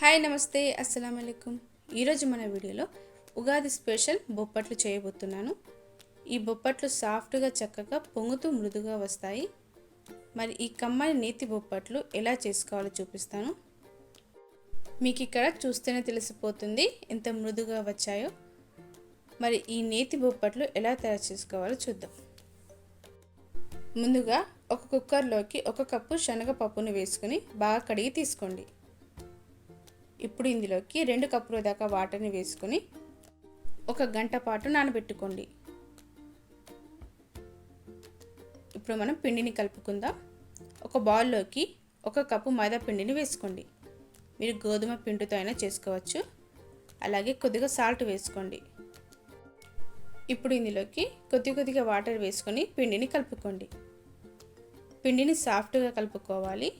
Hi నమస్తే అస్సలం అయికం ఈరోజు మన వీడియోలో ఉగాది స్పెషల్ బొప్పట్లు చేయబోతున్నాను. ఈ బొప్పట్లు సాఫ్ట్గా చక్కగా పొంగుతూ మృదుగా వస్తాయి. మరి ఈ కమ్మని నేతి బొప్పట్లు ఎలా చేసుకోవాలో చూపిస్తాను. మీకు ఇక్కడ చూస్తేనే తెలిసిపోతుంది ఎంత మృదుగా వచ్చాయో. మరి ఈ నేతి బొప్పట్లు ఎలా తయారు చేసుకోవాలో చూద్దాం. ముందుగా ఒక కుక్కర్లోకి ఒక కప్పు శనగపప్పును వేసుకుని బాగా కడిగి తీసుకోండి. ఇప్పుడు ఇందులోకి రెండు కప్పుల దాకా వాటర్ని వేసుకొని ఒక గంట పాటు నానబెట్టుకోండి. ఇప్పుడు మనం పిండిని కలుపుకుందాం. ఒక బౌల్లోకి ఒక కప్పు మైదా పిండిని వేసుకోండి. మీరు గోధుమ పిండితో అయినా చేసుకోవచ్చు. అలాగే కొద్దిగా సాల్ట్ వేసుకోండి. ఇప్పుడు ఇందులోకి కొద్ది కొద్దిగా వాటర్ వేసుకొని పిండిని కలుపుకోండి. పిండిని సాఫ్ట్గా కలుపుకోవాలి.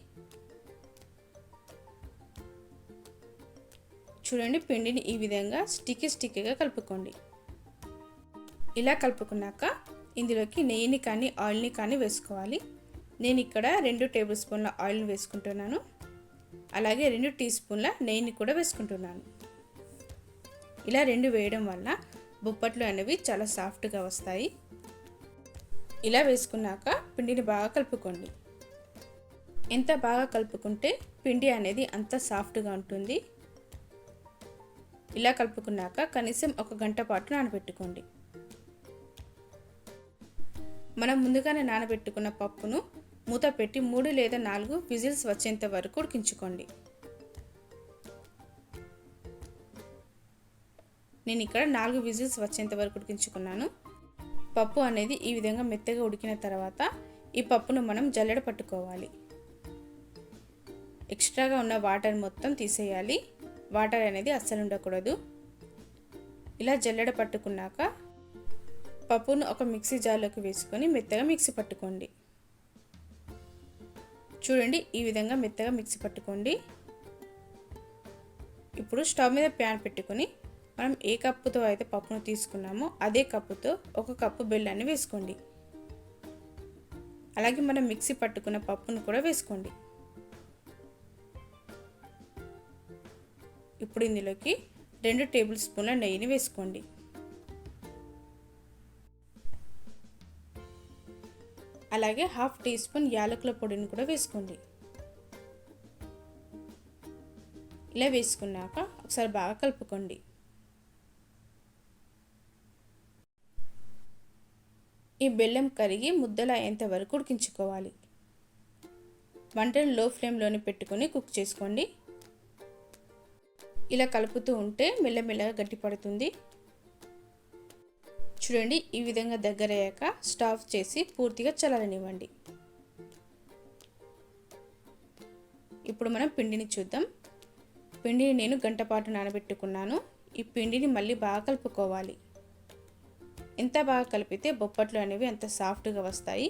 చూడండి పిండిని ఈ విధంగా స్టిక్కీ స్టిక్కీగా కలుపుకోండి. ఇలా కలుపుకున్నాక ఇందులోకి నెయ్యిని కానీ ఆయిల్ని కానీ వేసుకోవాలి. నేను ఇక్కడ రెండు టేబుల్ స్పూన్ల ఆయిల్ని వేసుకుంటున్నాను. అలాగే రెండు టీ స్పూన్ల నెయ్యిని కూడా వేసుకుంటున్నాను. ఇలా రెండు వేయడం వల్ల బొప్పట్లు అనేవి చాలా సాఫ్ట్గా వస్తాయి. ఇలా వేసుకున్నాక పిండిని బాగా కలుపుకోండి. ఎంత బాగా కలుపుకుంటే పిండి అనేది అంత సాఫ్ట్గా ఉంటుంది. ఇలా కలుపుకున్నాక కనీసం ఒక గంట పాటు నానబెట్టుకోండి. మనం ముందుగానే నానబెట్టుకున్న పప్పును మూత పెట్టి మూడు లేదా నాలుగు విజిల్స్ వచ్చేంత వరకు ఉడికించుకోండి. నేను ఇక్కడ నాలుగు విజిల్స్ వచ్చేంత వరకు ఉడికించుకున్నాను. పప్పు అనేది ఈ విధంగా మెత్తగా ఉడికిన తర్వాత ఈ పప్పును మనం జల్లెడ పట్టుకోవాలి. ఎక్స్ట్రాగా ఉన్న వాటర్ మొత్తం తీసేయాలి. వాటర్ అనేది అస్సలు ఉండకూడదు. ఇలా జల్లెడ పట్టుకున్నాక పప్పును ఒక మిక్సీ జార్లోకి వేసుకొని మెత్తగా మిక్సీ పట్టుకోండి. చూడండి ఈ విధంగా మెత్తగా మిక్సీ పట్టుకోండి. ఇప్పుడు స్టవ్ మీద ప్యాన్ పెట్టుకొని మనం ఏ కప్పుతో అయితే పప్పును తీసుకున్నామో అదే కప్పుతో ఒక కప్పు బెల్లాన్ని వేసుకోండి. అలాగే మనం మిక్సీ పట్టుకున్న పప్పును కూడా వేసుకోండి. ఇప్పుడు ఇందులోకి రెండు టేబుల్ స్పూన్ల నెయ్యిని వేసుకోండి. అలాగే హాఫ్ టీ స్పూన్ యాలకుల పొడిని కూడా వేసుకోండి. ఇలా వేసుకున్నాక ఒకసారి బాగా కలుపుకోండి. ఈ బెల్లం కరిగి ముద్దలు అయ్యేంత వరకు ఉడికించుకోవాలి. వంటను లో ఫ్లేమ్లోనే పెట్టుకొని కుక్ చేసుకోండి. ఇలా కలుపుతూ ఉంటే మెల్లమెల్లగా గట్టిపడుతుంది చూడండి ఈ విధంగా దగ్గరయ్యాక స్టాఫ్ స్టవ్ చేసి పూర్తిగా చల్లనివ్వండి ఇప్పుడు మనం పిండిని చూద్దాం. పిండిని నేను గంట పాటు నానబెట్టుకున్నాను. ఈ పిండిని మళ్ళీ బాగా కలుపుకోవాలి. ఎంత బాగా కలిపితే బొప్పట్లు అనేవి అంత సాఫ్ట్గా వస్తాయి.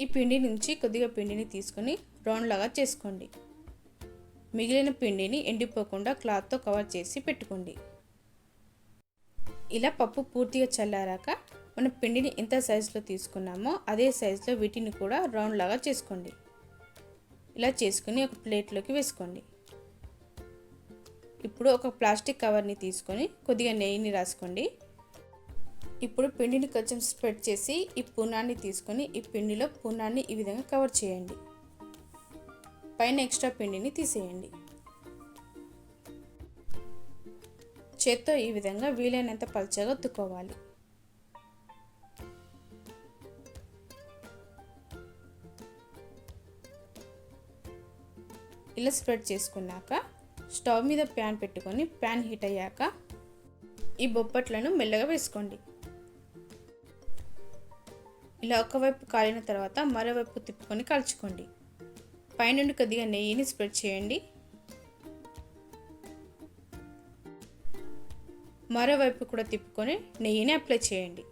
ఈ పిండి నుంచి కొద్దిగా పిండిని తీసుకొని రౌండ్ లాగా చేసుకోండి. మిగిలిన పిండిని ఎండిపోకుండా క్లాత్తో కవర్ చేసి పెట్టుకోండి. ఇలా పప్పు పూర్తిగా చల్లారాక మనం పిండిని ఎంత సైజులో తీసుకున్నామో అదే సైజులో వీటిని కూడా రౌండ్ లాగా చేసుకోండి. ఇలా చేసుకుని ఒక ప్లేట్లోకి వేసుకోండి. ఇప్పుడు ఒక ప్లాస్టిక్ కవర్ని తీసుకొని కొద్దిగా నెయ్యిని రాసుకోండి. ఇప్పుడు పిండిని కొంచెం స్ప్రెడ్ చేసి ఈ పునాన్ని తీసుకొని ఈ పిండిలో పునాన్ని ఈ విధంగా కవర్ చేయండి. పైన ఎక్స్ట్రా పిండిని తీసేయండి. చేత్తో ఈ విధంగా వీలైనంత పలచగా ఒత్తుకోవాలి ఇలా స్ప్రెడ్ చేసుకున్నాక స్టవ్ మీద ప్యాన్ పెట్టుకొని ప్యాన్ హీట్ అయ్యాక ఈ బొప్పట్లను మెల్లగా వేసుకోండి. ఇలా ఒకవైపు కాలిన తర్వాత మరోవైపు తిప్పుకొని కాల్చుకోండి. పైనుండి కొద్దిగా నెయ్యిని స్ప్రెడ్ చేయండి. మరోవైపు కూడా తిప్పుకొని నెయ్యిని అప్లై చేయండి.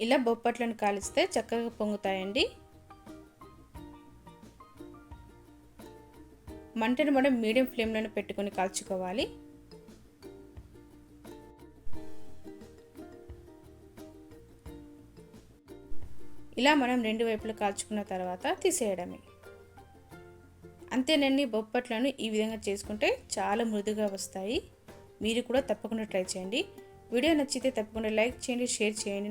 ఇలా బొప్పట్లను కాలిస్తే చక్కగా పొంగుతాయండి. మంటను మనం మీడియం ఫ్లేమ్లోనే పెట్టుకొని కాల్చుకోవాలి. ఇలా మనం రెండు వైపులు కాల్చుకున్న తర్వాత తీసేయడమే. అంతేనండి బొప్పట్లను ఈ విధంగా చేసుకుంటే చాలా మృదుగా వస్తాయి. మీరు కూడా తప్పకుండా ట్రై చేయండి. వీడియో నచ్చితే తప్పకుండా లైక్ చేయండి షేర్ చేయండి.